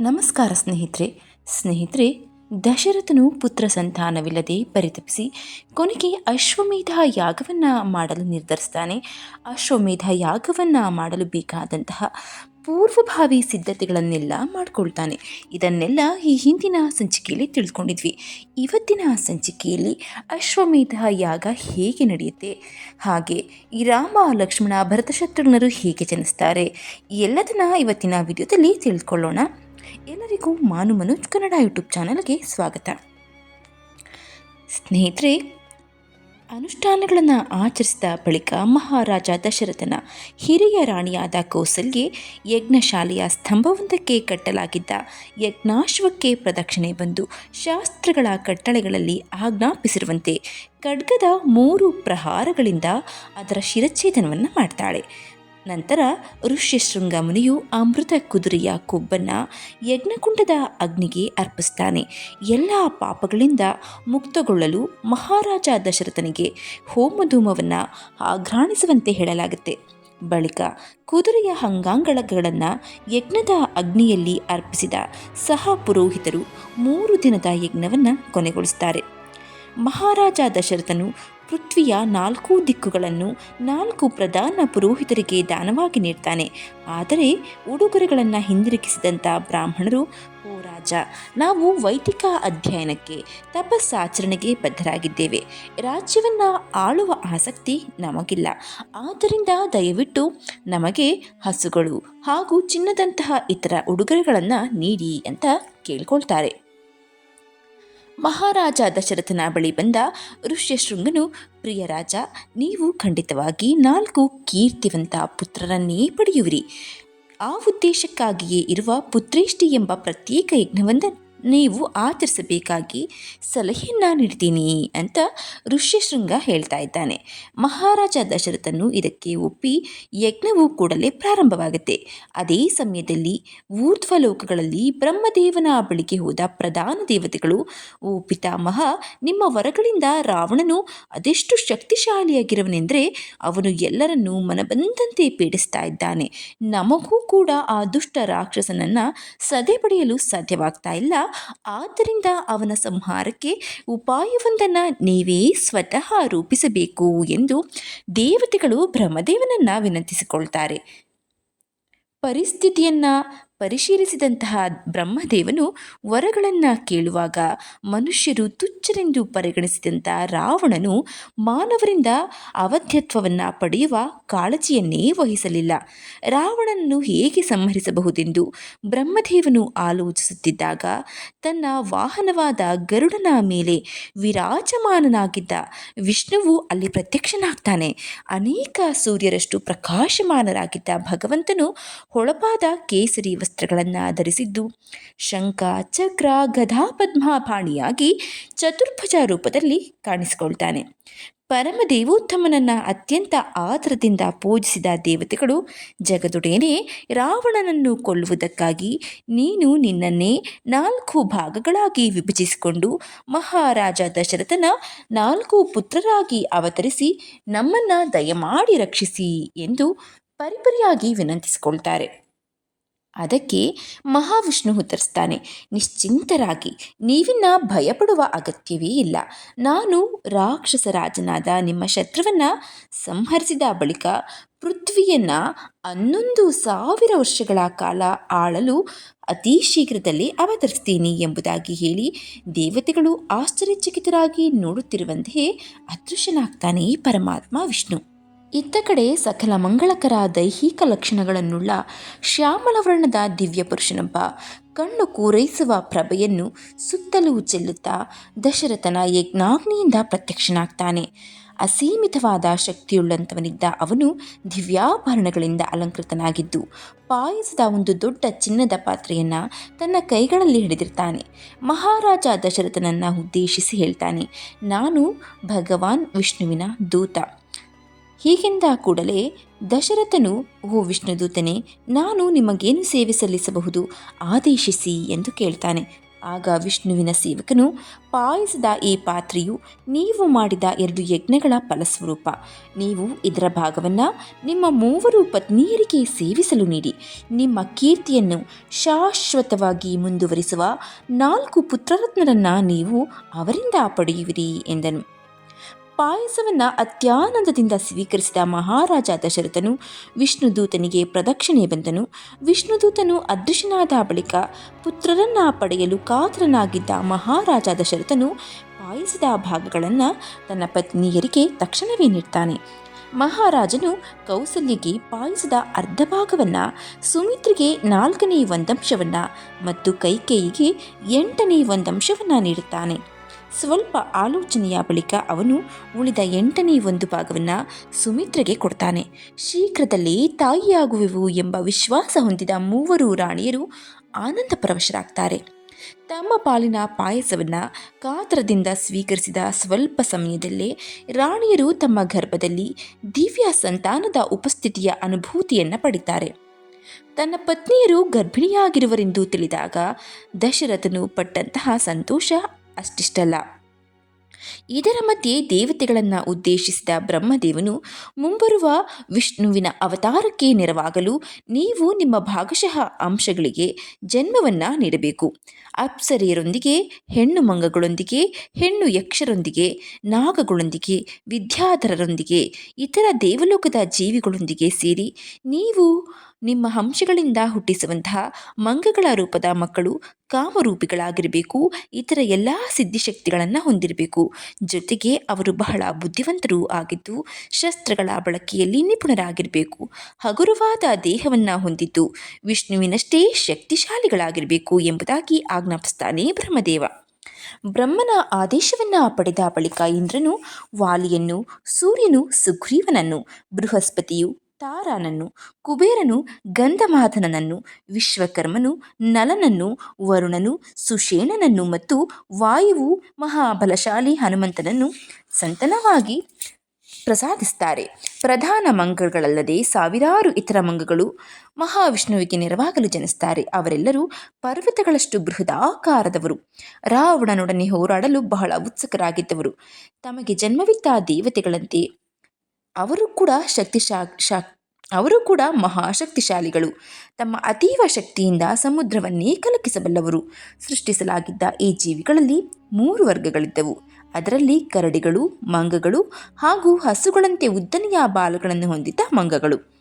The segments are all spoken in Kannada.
ನಮಸ್ಕಾರ ಸ್ನೇಹಿತರೆ. ಸ್ನೇಹಿತರೆ, ದಶರಥನು ಪುತ್ರ ಸಂತಾನವಿಲ್ಲದೆ ಪರಿತಪಿಸಿ ಕೊನೆಗೆ ಅಶ್ವಮೇಧ ಯಾಗವನ್ನು ಮಾಡಲು ನಿರ್ಧರಿಸ್ತಾನೆ. ಅಶ್ವಮೇಧ ಯಾಗವನ್ನು ಮಾಡಲು ಬೇಕಾದಂತಹ ಪೂರ್ವಭಾವಿ ಸಿದ್ಧತೆಗಳನ್ನೆಲ್ಲ ಮಾಡಿಕೊಳ್ತಾನೆ. ಇದನ್ನೆಲ್ಲ ಈ ಹಿಂದಿನ ಸಂಚಿಕೆಯಲ್ಲಿ ತಿಳ್ಕೊಂಡಿದ್ವಿ. ಇವತ್ತಿನ ಸಂಚಿಕೆಯಲ್ಲಿ ಅಶ್ವಮೇಧ ಯಾಗ ಹೇಗೆ ನಡೆಯುತ್ತೆ? ಹಾಗೆ ಈ ರಾಮ, ಲಕ್ಷ್ಮಣ, ಭರತಶತ್ರುಘ್ನರು ಹೇಗೆ ಜನಿಸ್ತಾರೆ? ಎಲ್ಲದನ್ನ ಇವತ್ತಿನ ವಿಡಿಯೋದಲ್ಲಿ ತಿಳ್ಕೊಳ್ಳೋಣ. ಎಲ್ಲರಿಗೂ ಮಾನು ಮನೋಜ್ ಕನ್ನಡ ಯೂಟ್ಯೂಬ್ ಚಾನಲ್ಗೆ ಸ್ವಾಗತ. ಸ್ನೇಹಿತರೆ, ಅನುಷ್ಠಾನಗಳನ್ನು ಆಚರಿಸಿದ ಬಳಿಕ ಮಹಾರಾಜ ದಶರಥನ ಹಿರಿಯ ರಾಣಿಯಾದ ಕೌಸಲ್ಗೆ ಯಜ್ಞಶಾಲೆಯ ಸ್ತಂಭವೊಂದಕ್ಕೆ ಕಟ್ಟಲಾಗಿದ್ದ ಯಜ್ಞಾಶ್ವಕ್ಕೆ ಪ್ರದಕ್ಷಿಣೆ ಬಂದು ಶಾಸ್ತ್ರಗಳ ಕಟ್ಟಳೆಗಳಲ್ಲಿ ಆಜ್ಞಾಪಿಸಿರುವಂತೆ ಖಡ್ಗದ ಮೂರು ಪ್ರಹಾರಗಳಿಂದ ಅದರ ಶಿರಚ್ಛೇದನವನ್ನು ಮಾಡ್ತಾಳೆ. ನಂತರ ಋಷ್ಯಶೃಂಗ ಮುನಿಯು ಅಮೃತ ಕುದುರೆಯ ಕೊಬ್ಬನ್ನು ಯಜ್ಞಕುಂಡದ ಅಗ್ನಿಗೆ ಅರ್ಪಿಸ್ತಾನೆ. ಎಲ್ಲ ಪಾಪಗಳಿಂದ ಮುಕ್ತಗೊಳ್ಳಲು ಮಹಾರಾಜ ದಶರಥನಿಗೆ ಹೋಮಧೂಮವನ್ನು ಆಘ್ರಾಣಿಸುವಂತೆ ಹೇಳಲಾಗುತ್ತೆ. ಬಳಿಕ ಕುದುರೆಯ ಅಂಗಾಂಗಳಗಳನ್ನು ಯಜ್ಞದ ಅಗ್ನಿಯಲ್ಲಿ ಅರ್ಪಿಸಿದ ಸಹ ಪುರೋಹಿತರು ಮೂರು ದಿನದ ಯಜ್ಞವನ್ನು ಕೊನೆಗೊಳಿಸುತ್ತಾರೆ ಮಹಾರಾಜ ದಶರಥನು ಪೃಥ್ವಿಯ ನಾಲ್ಕು ದಿಕ್ಕುಗಳನ್ನು ನಾಲ್ಕು ಪ್ರಧಾನ ಪುರೋಹಿತರಿಗೆ ದಾನವಾಗಿ ನೀಡ್ತಾನೆ. ಆದರೆ ಉಡುಗೊರೆಗಳನ್ನು ಹಿಂದಿರುಗಿಸಿದಂಥ ಬ್ರಾಹ್ಮಣರು, ಓ ರಾಜ, ನಾವು ವೈದಿಕ ಅಧ್ಯಯನಕ್ಕೆ, ತಪಸ್ಸಾಚರಣೆಗೆ ಬದ್ಧರಾಗಿದ್ದೇವೆ. ರಾಜ್ಯವನ್ನು ಆಳುವ ಆಸಕ್ತಿ ನಮಗಿಲ್ಲ. ಆದ್ದರಿಂದ ದಯವಿಟ್ಟು ನಮಗೆ ಹಸುಗಳು ಹಾಗೂ ಚಿನ್ನದಂತಹ ಇತರ ಉಡುಗೊರೆಗಳನ್ನು ನೀಡಿ ಅಂತ ಕೇಳ್ಕೊಳ್ತಾರೆ. ಮಹಾರಾಜ ದಶರಥನ ಬಳಿ ಬಂದ ಋಷ್ಯಶೃಂಗನು ಪ್ರಿಯ ರಾಜ ನೀವು ಖಂಡಿತವಾಗಿ ನಾಲ್ಕು ಕೀರ್ತಿವಂತ ಪುತ್ರರನ್ನೇ ಪಡೆಯುವಿರಿ. ಆ ಉದ್ದೇಶಕ್ಕಾಗಿಯೇ ಇರುವ ಪುತ್ರೇಷ್ಠಿ ಎಂಬ ಪ್ರತ್ಯೇಕ ಯಜ್ಞವನ್ನು ನೀವು ಆಚರಿಸಬೇಕಾಗಿ ಸಲಹೆಯನ್ನು ನೀಡ್ತೀನಿ ಅಂತ ಋಷ್ಯಶೃಂಗ ಹೇಳ್ತಾ ಇದ್ದಾನೆ. ಮಹಾರಾಜ ದಶರಥನು ಇದಕ್ಕೆ ಒಪ್ಪಿ ಯಜ್ಞವು ಕೂಡಲೇ ಪ್ರಾರಂಭವಾಗುತ್ತೆ. ಅದೇ ಸಮಯದಲ್ಲಿ ಊರ್ಧ್ವಲೋಕಗಳಲ್ಲಿ ಬ್ರಹ್ಮದೇವನ ಬಳಿಗೆ ಹೋದ ಪ್ರಧಾನ ದೇವತೆಗಳು, ಓ ಪಿತಾಮಹ, ನಿಮ್ಮ ವರಗಳಿಂದ ರಾವಣನು ಅದೆಷ್ಟು ಶಕ್ತಿಶಾಲಿಯಾಗಿರುವನೆಂದರೆ ಅವನು ಎಲ್ಲರನ್ನೂ ಮನಬಂದಂತೆ ಪೀಡಿಸ್ತಾ ಇದ್ದಾನೆ. ನಮಗೂ ಕೂಡ ಆ ದುಷ್ಟ ರಾಕ್ಷಸನನ್ನು ಸದೆ ಪಡೆಯಲು ಸಾಧ್ಯವಾಗ್ತಾ ಇಲ್ಲ. ಆದ್ದರಿಂದ ಅವನ ಸಂಹಾರಕ್ಕೆ ಉಪಾಯವೊಂದನ್ನು ನೀವೇ ಸ್ವತಃ ರೂಪಿಸಬೇಕು ಎಂದು ದೇವತೆಗಳು ಬ್ರಹ್ಮದೇವನನ್ನು ವಿನಂತಿಸಿಕೊಳ್ತಾರೆ. ಪರಿಸ್ಥಿತಿಯನ್ನು ಪರಿಶೀಲಿಸಿದಂತಹ ಬ್ರಹ್ಮದೇವನು ವರಗಳನ್ನು ಕೇಳುವಾಗ ಮನುಷ್ಯರು ತುಚ್ಛರೆಂದು ಪರಿಗಣಿಸಿದಂಥ ರಾವಣನು ಮಾನವರಿಂದ ಅವಧ್ಯತ್ವವನ್ನು ಪಡೆಯುವ ಕಾಳಜಿಯನ್ನೇ ವಹಿಸಲಿಲ್ಲ. ರಾವಣನನ್ನು ಹೇಗೆ ಸಂಹರಿಸಬಹುದೆಂದು ಬ್ರಹ್ಮದೇವನು ಆಲೋಚಿಸುತ್ತಿದ್ದಾಗ ತನ್ನ ವಾಹನವಾದ ಗರುಡನ ಮೇಲೆ ವಿರಾಜಮಾನನಾಗಿದ್ದ ವಿಷ್ಣುವು ಅಲ್ಲಿ ಪ್ರತ್ಯಕ್ಷನಾಗ್ತಾನೆ. ಅನೇಕ ಸೂರ್ಯರಷ್ಟು ಪ್ರಕಾಶಮಾನರಾಗಿದ್ದ ಭಗವಂತನು ಹೊಳಪಾದ ಕೇಸರಿ ವಸ್ತ್ರಗಳನ್ನು ಧರಿಸಿದ್ದು ಶಂಖ, ಚಕ್ರ, ಗಧಾ ಪದ್ಮಾಪಾಣಿಯಾಗಿ ಚತುರ್ಭುಜ ರೂಪದಲ್ಲಿ ಕಾಣಿಸಿಕೊಳ್ತಾನೆ. ಪರಮದೇವೋತ್ತಮನನ್ನು ಅತ್ಯಂತ ಆತರದಿಂದ ಪೂಜಿಸಿದ ದೇವತೆಗಳು ಜಗದೊಡೆಯನೇ ರಾವಣನನ್ನು ಕೊಲ್ಲುವುದಕ್ಕಾಗಿ ನೀನು ನಿನ್ನನ್ನೇ ನಾಲ್ಕು ಭಾಗಗಳಾಗಿ ವಿಭಜಿಸಿಕೊಂಡು ಮಹಾರಾಜ ದಶರಥನ ನಾಲ್ಕು ಪುತ್ರರಾಗಿ ಅವತರಿಸಿ ನಮ್ಮನ್ನು ದಯಮಾಡಿ ರಕ್ಷಿಸಿ ಎಂದು ಪರಿಪರಿಯಾಗಿ ವಿನಂತಿಸಿಕೊಳ್ತಾರೆ. ಅದಕ್ಕೆ ಮಹಾವಿಷ್ಣು ಉತ್ತರಿಸ್ತಾನೆ, ನಿಶ್ಚಿಂತರಾಗಿ ನೀವಿನ್ನ ಭಯಪಡುವ ಅಗತ್ಯವೇ ಇಲ್ಲ. ನಾನು ರಾಕ್ಷಸ ರಾಜನಾದ ನಿಮ್ಮ ಶತ್ರುವನ್ನು ಸಂಹರಿಸಿದ ಬಳಿಕ ಪೃಥ್ವಿಯನ್ನು ಹನ್ನೊಂದು ಸಾವಿರ ವರ್ಷಗಳ ಕಾಲ ಆಳಲು ಅತಿ ಶೀಘ್ರದಲ್ಲಿ ಅವತರಿಸ್ತೀನಿ ಎಂಬುದಾಗಿ ಹೇಳಿ ದೇವತೆಗಳು ಆಶ್ಚರ್ಯಚಕಿತರಾಗಿ ನೋಡುತ್ತಿರುವಂತೆಯೇ ಅದೃಶ್ಯನಾಗ್ತಾನೆ ಪರಮಾತ್ಮ ವಿಷ್ಣು. ಇತ್ತ ಕಡೆ ಸಕಲ ಮಂಗಳಕರ ದೈಹಿಕ ಲಕ್ಷಣಗಳನ್ನುಳ್ಳ ಶ್ಯಾಮಲವರ್ಣದ ದಿವ್ಯ ಪುರುಷನೊಬ್ಬ ಕಣ್ಣು ಕೂರೈಸುವ ಪ್ರಭೆಯನ್ನು ಸುತ್ತಲೂ ಚೆಲ್ಲುತ್ತಾ ದಶರಥನ ಯಜ್ಞಾಗ್ನಿಯಿಂದ ಪ್ರತ್ಯಕ್ಷನಾಗ್ತಾನೆ. ಅಸೀಮಿತವಾದ ಶಕ್ತಿಯುಳ್ಳಂಥವನಿದ್ದ ಅವನು ದಿವ್ಯಾಭರಣಗಳಿಂದ ಅಲಂಕೃತನಾಗಿದ್ದು, ಪಾಯಸದ ಒಂದು ದೊಡ್ಡ ಚಿನ್ನದ ಪಾತ್ರೆಯನ್ನು ತನ್ನ ಕೈಗಳಲ್ಲಿ ಹಿಡಿದಿರ್ತಾನೆ. ಮಹಾರಾಜ ದಶರಥನನ್ನು ಉದ್ದೇಶಿಸಿ ಹೇಳ್ತಾನೆ, ನಾನು ಭಗವಾನ್ ವಿಷ್ಣುವಿನ ದೂತ. ಹೀಗೆಂದ ಕೂಡಲೇ ದಶರಥನು, ಓ ವಿಷ್ಣುದೂತನೇ, ನಾನು ನಿಮಗೇನು ಸೇವೆ ಸಲ್ಲಿಸಬಹುದು? ಆದೇಶಿಸಿ ಎಂದು ಕೇಳ್ತಾನೆ. ಆಗ ವಿಷ್ಣುವಿನ ಸೇವಕನು, ಪಾಯಿಸಿದ ಈ ಪಾತ್ರೆಯು ನೀವು ಮಾಡಿದ ಎರಡು ಯಜ್ಞಗಳ ಫಲಸ್ವರೂಪ. ನೀವು ಇದರ ಭಾಗವನ್ನು ನಿಮ್ಮ ಮೂವರು ಪತ್ನಿಯರಿಗೆ ಸೇವಿಸಲು ನೀಡಿ. ನಿಮ್ಮ ಕೀರ್ತಿಯನ್ನು ಶಾಶ್ವತವಾಗಿ ಮುಂದುವರಿಸುವ ನಾಲ್ಕು ಪುತ್ರರತ್ನರನ್ನು ನೀವು ಅವರಿಂದ ಪಡೆಯುವಿರಿ ಎಂದನು. ಪಾಯಸವನ್ನು ಅತ್ಯಾನಂದದಿಂದ ಸ್ವೀಕರಿಸಿದ ಮಹಾರಾಜ ದಶರಥನು ವಿಷ್ಣುದೂತನಿಗೆ ಪ್ರದಕ್ಷಿಣೆ ಬಂದನು. ವಿಷ್ಣುದೂತನು ಅದೃಶ್ಯನಾದ ಬಳಿಕ ಪುತ್ರರನ್ನ ಪಡೆಯಲು ಕಾತರನಾಗಿದ್ದ ಮಹಾರಾಜ ದಶರಥನು ಪಾಯಸದ ಭಾಗಗಳನ್ನು ತನ್ನ ಪತ್ನಿಯರಿಗೆ ತಕ್ಷಣವೇ ನೀಡ್ತಾನೆ. ಮಹಾರಾಜನು ಕೌಸಲ್ಯಗೆ ಪಾಯಸದ ಅರ್ಧ ಭಾಗವನ್ನು, ಸುಮಿತ್ರಿಗೆ ನಾಲ್ಕನೇ ಒಂದಂಶವನ್ನು ಮತ್ತು ಕೈಕೇಯಿಗೆ ಎಂಟನೇ ಒಂದಂಶವನ್ನು ನೀಡುತ್ತಾನೆ. ಸ್ವಲ್ಪ ಆಲೋಚನೆಯ ಬಳಿಕ ಅವನು ಉಳಿದ ಎಂಟನೇ ಒಂದು ಭಾಗವನ್ನು ಸುಮಿತ್ರೆಗೆ ಕೊಡ್ತಾನೆ. ಶೀಘ್ರದಲ್ಲೇ ತಾಯಿಯಾಗುವೆವು ಎಂಬ ವಿಶ್ವಾಸ ಹೊಂದಿದ ಮೂವರು ರಾಣಿಯರು ಆನಂದ ಪರವಶರಾಗ್ತಾರೆ. ತಮ್ಮ ಪಾಲಿನ ಪಾಯಸವನ್ನು ಕಾತರದಿಂದ ಸ್ವೀಕರಿಸಿದ ಸ್ವಲ್ಪ ಸಮಯದಲ್ಲೇ ರಾಣಿಯರು ತಮ್ಮ ಗರ್ಭದಲ್ಲಿ ದಿವ್ಯ ಸಂತಾನದ ಉಪಸ್ಥಿತಿಯ ಅನುಭೂತಿಯನ್ನು ಪಡಿತಾರೆ. ತನ್ನ ಪತ್ನಿಯರು ಗರ್ಭಿಣಿಯಾಗಿರುವರೆಂದು ತಿಳಿದಾಗ ದಶರಥನು ಪಟ್ಟಂತಹ ಸಂತೋಷ ಅಷ್ಟಿಷ್ಟಲ್ಲ. ಇದರ ಮಧ್ಯೆ ದೇವತೆಗಳನ್ನು ಉದ್ದೇಶಿಸಿದ ಬ್ರಹ್ಮದೇವನು ಮುಂಬರುವ ವಿಷ್ಣುವಿನ ಅವತಾರಕ್ಕೆ ನೆರವಾಗಲು ನೀವು ನಿಮ್ಮ ಭಾಗಶಃ ಅಂಶಗಳಿಗೆ ಜನ್ಮವನ್ನು ನೀಡಬೇಕು. ಅಪ್ಸರಿಯರೊಂದಿಗೆ, ಹೆಣ್ಣು ಮಂಗಗಳೊಂದಿಗೆ, ಹೆಣ್ಣು ಯಕ್ಷರೊಂದಿಗೆ, ನಾಗಗಳೊಂದಿಗೆ, ವಿದ್ಯಾಧರರೊಂದಿಗೆ, ಇತರ ದೇವಲೋಕದ ಜೀವಿಗಳೊಂದಿಗೆ ಸೇರಿ ನೀವು ನಿಮ್ಮ ಅಂಶಗಳಿಂದ ಹುಟ್ಟಿಸುವಂತಹ ಮಂಗಗಳ ರೂಪದ ಮಕ್ಕಳು ಕಾಮರೂಪಿಗಳಾಗಿರಬೇಕು, ಇತರ ಎಲ್ಲ ಸಿದ್ಧಿಶಕ್ತಿಗಳನ್ನು ಹೊಂದಿರಬೇಕು. ಜೊತೆಗೆ ಅವರು ಬಹಳ ಬುದ್ಧಿವಂತರು ಆಗಿದ್ದು, ಶಸ್ತ್ರಗಳ ಬಳಕೆಯಲ್ಲಿ ನಿಪುಣರಾಗಿರಬೇಕು. ಹಗುರವಾದ ದೇಹವನ್ನು ಹೊಂದಿದ್ದು, ವಿಷ್ಣುವಿನಷ್ಟೇ ಶಕ್ತಿಶಾಲಿಗಳಾಗಿರಬೇಕು ಎಂಬುದಾಗಿ ಆಜ್ಞಾಪಿಸ್ತಾನೆ ಬ್ರಹ್ಮದೇವ. ಬ್ರಹ್ಮನ ಆದೇಶವನ್ನ ಪಡೆದ ಬಳಿಕ ಇಂದ್ರನು ವಾಲಿಯನ್ನು, ಸೂರ್ಯನು ಸುಗ್ರೀವನನ್ನು, ಬೃಹಸ್ಪತಿಯು ತಾರಾನನ್ನು, ಕುಬೇರನು, ಗಂಧಮಾಧನನನ್ನು, ವಿಶ್ವಕರ್ಮನು, ನಲನನ್ನು, ವರುಣನು, ಸುಷೇಣನನ್ನು ಮತ್ತು ವಾಯುವು ಮಹಾಬಲಶಾಲಿ ಹನುಮಂತನನ್ನು ಸಂತನವಾಗಿ ಪ್ರಸಾದಿಸ್ತಾರೆ. ಪ್ರಧಾನ ಮಂಗಗಳಲ್ಲದೆ ಸಾವಿರಾರು ಇತರ ಮಂಗಗಳು ಮಹಾವಿಷ್ಣುವಿಗೆ ನೆರವಾಗಲು ಜನಿಸ್ತಾರೆ. ಅವರೆಲ್ಲರೂ ಪರ್ವತಗಳಷ್ಟು ಬೃಹದಾಕಾರದವರು. ರಾವಣನೊಡನೆ ಹೋರಾಡಲು ಬಹಳ ಉತ್ಸುಕರಾಗಿದ್ದವರು. ತಮಗೆ ಜನ್ಮವಿತ್ತ ದೇವತೆಗಳಂತೆ ಅವರು ಕೂಡ ಶಕ್ತಿಶಾ, ಶಾ, ಅವರು ಕೂಡ ಮಹಾಶಕ್ತಿಶಾಲಿಗಳು ತಮ್ಮ ಅತೀವ ಶಕ್ತಿಯಿಂದ ಸಮುದ್ರವನ್ನೇ ಕಲಕಿಸಬಲ್ಲವರು. ಸೃಷ್ಟಿಸಲಾಗಿದ್ದ ಈ ಜೀವಿಗಳಲ್ಲಿ ಮೂರು ವರ್ಗಗಳಿದ್ದವು. ಅದರಲ್ಲಿ ಕರಡಿಗಳು, ಮಂಗಗಳು ಹಾಗೂ ಹಸುಗಳಂತೆ ಉದ್ದನೆಯ ಬಾಲಗಳನ್ನು ಹೊಂದಿದ್ದ ಮಂಗಗಳು.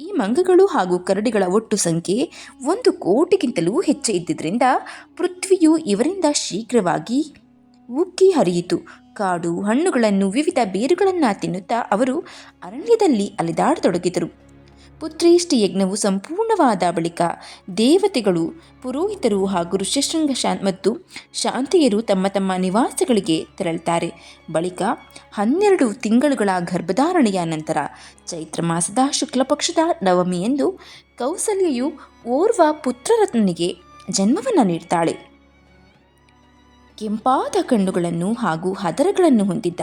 ಈ ಮಂಗಗಳು ಹಾಗೂ ಕರಡಿಗಳ ಒಟ್ಟು ಸಂಖ್ಯೆ ಒಂದು ಕೋಟಿಗಿಂತಲೂ ಹೆಚ್ಚು ಇದ್ದಿದ್ದರಿಂದ ಪೃಥ್ವಿಯು ಇವರಿಂದ ಶೀಘ್ರವಾಗಿ ಉಕ್ಕಿ ಹರಿಯಿತು. ಕಾಡು ಹಣ್ಣುಗಳನ್ನು ವಿವಿಧ ಬೇರುಗಳನ್ನು ತಿನ್ನುತ್ತಾ ಅವರು ಅರಣ್ಯದಲ್ಲಿ ಅಲೆದಾಡತೊಡಗಿದರು. ಪುತ್ರೇಷ್ಠಿ ಯಜ್ಞವು ಸಂಪೂರ್ಣವಾದ ಬಳಿಕ ದೇವತೆಗಳು, ಪುರೋಹಿತರು ಹಾಗೂ ಋಷ್ಯಶೃಂಗ ಶಾಂತ್ ಮತ್ತು ಶಾಂತಿಯರು ತಮ್ಮ ತಮ್ಮ ನಿವಾಸಗಳಿಗೆ ತೆರಳುತ್ತಾರೆ. ಬಳಿಕ ಹನ್ನೆರಡು ತಿಂಗಳುಗಳ ಗರ್ಭಧಾರಣೆಯ ನಂತರ ಚೈತ್ರ ಮಾಸದ ಶುಕ್ಲ ಪಕ್ಷದ ನವಮಿಯಂದು ಕೌಸಲ್ಯೆಯು ಓರ್ವ ಪುತ್ರರತ್ನಿಗೆ ಜನ್ಮವನ್ನು ನೀಡ್ತಾಳೆ. ಕೆಂಪಾದ ಕಣ್ಣುಗಳನ್ನು ಹಾಗೂ ಹದರಗಳನ್ನು ಹೊಂದಿದ್ದ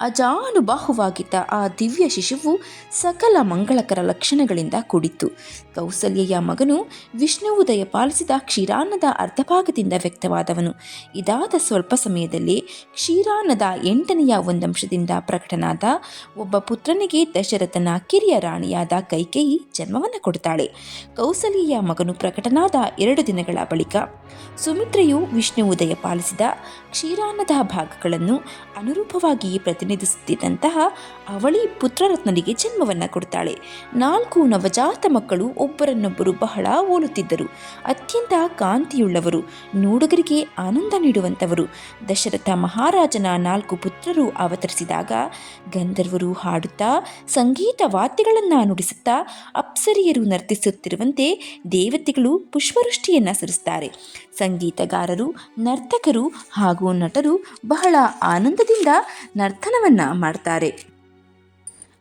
ಅಜಾನುಬಾಹುವಾಗಿದ್ದ ಆ ದಿವ್ಯ ಶಿಶುವು ಸಕಲ ಮಂಗಳಕರ ಲಕ್ಷಣಗಳಿಂದ ಕೂಡಿತ್ತು. ಕೌಸಲ್ಯೆಯ ಮಗನು ವಿಷ್ಣುವುದಯ ಪಾಲಿಸಿದ ಕ್ಷೀರಾನ್ನದ ಅರ್ಧಭಾಗದಿಂದ ವ್ಯಕ್ತವಾದವನು. ಇದಾದ ಸ್ವಲ್ಪ ಸಮಯದಲ್ಲಿ ಕ್ಷೀರಾನ್ನದ ಎಂಟನೆಯ ಒಂದಂಶದಿಂದ ಪ್ರಕಟನಾದ ಒಬ್ಬ ಪುತ್ರನಿಗೆ ದಶರಥನ ಕಿರಿಯ ರಾಣಿಯಾದ ಕೈಕೇಯಿ ಜನ್ಮವನ್ನು ಕೊಡುತ್ತಾಳೆ ಕೌಸಲ್ಯೆಯ ಮಗನು ಪ್ರಕಟನಾದ ಎರಡು ದಿನಗಳ ಬಳಿಕ ಸುಮಿತ್ರೆಯು ವಿಷ್ಣು ಉದಯ ಪಾಲಿಸಿದ ಕ್ಷೀರಾನ್ನದ ಭಾಗಗಳನ್ನು ಅನುರೂಪವಾಗಿ ಪ್ರತಿನಿಧಿಸುತ್ತಿದ್ದಂತಹ ಅವಳಿ ಪುತ್ರರತ್ನರಿಗೆ ಜನ್ಮವನ್ನು ಕೊಡ್ತಾಳೆ. ನಾಲ್ಕು ನವಜಾತ ಮಕ್ಕಳು ಒಬ್ಬರನ್ನೊಬ್ಬರು ಬಹಳ ಓಲುತ್ತಿದ್ದರು. ಅತ್ಯಂತ ಕಾಂತಿಯುಳ್ಳವರು, ನೋಡುಗರಿಗೆ ಆನಂದ ನೀಡುವಂಥವರು ದಶರಥ ಮಹಾರಾಜನ ನಾಲ್ಕು ಪುತ್ರರು ಅವತರಿಸಿದಾಗ ಗಂಧರ್ವರು ಹಾಡುತ್ತಾ, ಸಂಗೀತ ವಾದ್ಯಗಳನ್ನು ನುಡಿಸುತ್ತಾ, ಅಪ್ಸರಿಯರು ನರ್ತಿಸುತ್ತಿರುವಂತೆ ದೇವತೆಗಳು ಪುಷ್ಪವೃಷ್ಟಿಯನ್ನು ಸುರಿಸುತ್ತಾರೆ ಸಂಗೀತಗಾರರು, ನರ್ತಕರು ಹಾಗೂ ನಟರು ಬಹಳ ಆನಂದದಿಂದ ನರ್ತನವನ್ನ ಮಾಡ್ತಾರೆ.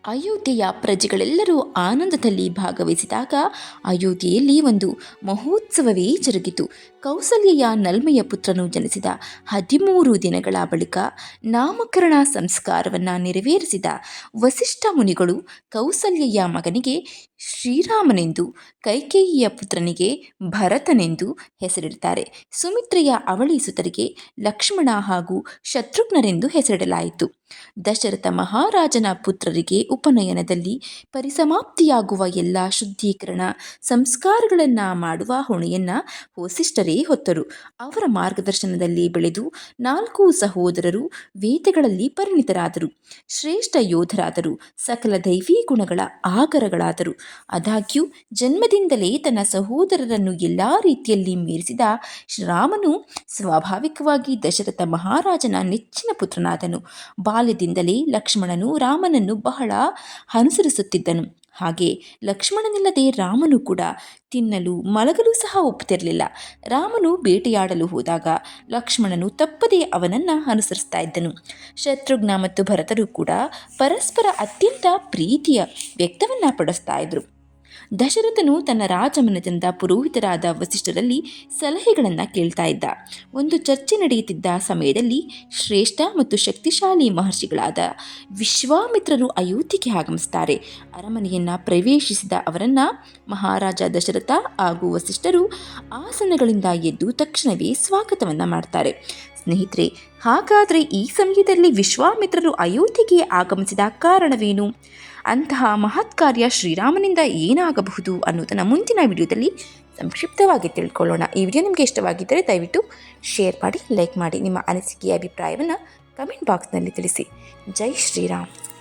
ಅಯೋಧ್ಯೆಯ ಪ್ರಜೆಗಳೆಲ್ಲರೂ ಆನಂದದಲ್ಲಿ ಭಾಗವಹಿಸಿದಾಗ ಅಯೋಧ್ಯೆಯಲ್ಲಿ ಒಂದು ಮಹೋತ್ಸವವೇ ಜರುಗಿತು. ಕೌಸಲ್ಯೆಯ ನಲ್ಮೆಯ ಪುತ್ರನು ಜನಿಸಿದ ಹದಿಮೂರು ದಿನಗಳ ಬಳಿಕ ನಾಮಕರಣ ಸಂಸ್ಕಾರವನ್ನು ನೆರವೇರಿಸಿದ ವಸಿಷ್ಠ ಮುನಿಗಳು ಕೌಸಲ್ಯ ಮಗನಿಗೆ ಶ್ರೀರಾಮನೆಂದು, ಕೈಕೇಯಿಯ ಪುತ್ರನಿಗೆ ಭರತನೆಂದು ಹೆಸರಿಡುತ್ತಾರೆ ಸುಮಿತ್ರೆಯ ಅವಳಿ ಸುತರಿಗೆ ಲಕ್ಷ್ಮಣ ಹಾಗೂ ಶತ್ರುಘ್ನರೆಂದು ಹೆಸರಿಡಲಾಯಿತು. ದಶರಥ ಮಹಾರಾಜನ ಪುತ್ರರಿಗೆ ಉಪನಯನದಲ್ಲಿ ಪರಿಸಮಾಪ್ತಿಯಾಗುವ ಎಲ್ಲ ಶುದ್ಧೀಕರಣ, ಸಂಸ್ಕಾರಗಳನ್ನು ಮಾಡುವ ಹೊಣೆಯನ್ನು ಹೊತ್ತರು. ಅವರ ಮಾರ್ಗದರ್ಶನದಲ್ಲಿ ಬೆಳೆದು ನಾಲ್ಕು ಸಹೋದರರು ವೇದಗಳಲ್ಲಿ ಪರಿಣಿತರಾದರು. ಶ್ರೇಷ್ಠ ಯೋಧರಾದರು. ಸಕಲ ದೈವೀ ಗುಣಗಳ ಆಗರಗಳಾದರು. ಆದಾಗ್ಯೂ, ಜನ್ಮದಿಂದಲೇ ತನ್ನ ಸಹೋದರರನ್ನು ಎಲ್ಲ ರೀತಿಯಲ್ಲಿ ಮೀರಿಸಿದ ಶ್ರೀರಾಮನು ಸ್ವಾಭಾವಿಕವಾಗಿ ದಶರಥ ಮಹಾರಾಜನ ನೆಚ್ಚಿನ ಪುತ್ರನಾದನು. ಬಾಲ್ಯದಿಂದಲೇ ಲಕ್ಷ್ಮಣನು ರಾಮನನ್ನು ಬಹಳ ಅನುಸರಿಸುತ್ತಿದ್ದನು. ಹಾಗೆ ಲಕ್ಷ್ಮಣನಿಲ್ಲದೆ ರಾಮನು ಕೂಡ ತಿನ್ನಲು ಮಲಗಲು ಸಹ ಒಪ್ಪುತ್ತಿರಲಿಲ್ಲ. ರಾಮನು ಬೇಟೆಯಾಡಲು ಹೋದಾಗ ಲಕ್ಷ್ಮಣನು ತಪ್ಪದೇ ಅವನನ್ನು ಅನುಸರಿಸ್ತಾ ಇದ್ದನು. ಶತ್ರುಘ್ನ ಮತ್ತು ಭರತರು ಕೂಡ ಪರಸ್ಪರ ಅತ್ಯಂತ ಪ್ರೀತಿಯ ವ್ಯಕ್ತವನ್ನು ಪಡಿಸ್ತಾ ಇದ್ರು. ದಶರಥನು ತನ್ನ ರಾಜಮನದಿಂದ ಪುರೋಹಿತರಾದ ವಸಿಷ್ಠರಲ್ಲಿ ಸಲಹೆಗಳನ್ನು ಕೇಳ್ತಾ ಇದ್ದ. ಒಂದು ಚರ್ಚೆ ನಡೆಯುತ್ತಿದ್ದ ಸಮಯದಲ್ಲಿ ಶ್ರೇಷ್ಠ ಮತ್ತು ಶಕ್ತಿಶಾಲಿ ಮಹರ್ಷಿಗಳಾದ ವಿಶ್ವಾಮಿತ್ರರು ಅಯೋಧ್ಯೆಗೆ ಆಗಮಿಸ್ತಾರೆ. ಅರಮನೆಯನ್ನು ಪ್ರವೇಶಿಸಿದ ಅವರನ್ನು ಮಹಾರಾಜ ದಶರಥ ಹಾಗೂ ವಸಿಷ್ಠರು ಆಸನಗಳಿಂದ ಎದ್ದು ತಕ್ಷಣವೇ ಸ್ವಾಗತವನ್ನು ಮಾಡ್ತಾರೆ. ಸ್ನೇಹಿತರೆ, ಹಾಗಾದರೆ ಈ ಸಮಯದಲ್ಲಿ ವಿಶ್ವಾಮಿತ್ರರು ಅಯೋಧ್ಯೆಗೆ ಆಗಮಿಸಿದ ಕಾರಣವೇನು? ಅಂತಹ ಮಹತ್ ಕಾರ್ಯ ಶ್ರೀರಾಮನಿಂದ ಏನಾಗಬಹುದು ಅನ್ನೋದನ್ನು ಮುಂದಿನ ವಿಡಿಯೋದಲ್ಲಿ ಸಂಕ್ಷಿಪ್ತವಾಗಿ ತಿಳ್ಕೊಳ್ಳೋಣ. ಈ ವಿಡಿಯೋ ನಿಮಗೆ ಇಷ್ಟವಾಗಿದ್ದರೆ ದಯವಿಟ್ಟು ಶೇರ್ ಮಾಡಿ, ಲೈಕ್ ಮಾಡಿ, ನಿಮ್ಮ ಅನಿಸಿಕೆಯ ಅಭಿಪ್ರಾಯವನ್ನು ಕಮೆಂಟ್ ಬಾಕ್ಸ್ನಲ್ಲಿ ತಿಳಿಸಿ. ಜೈ ಶ್ರೀರಾಮ್.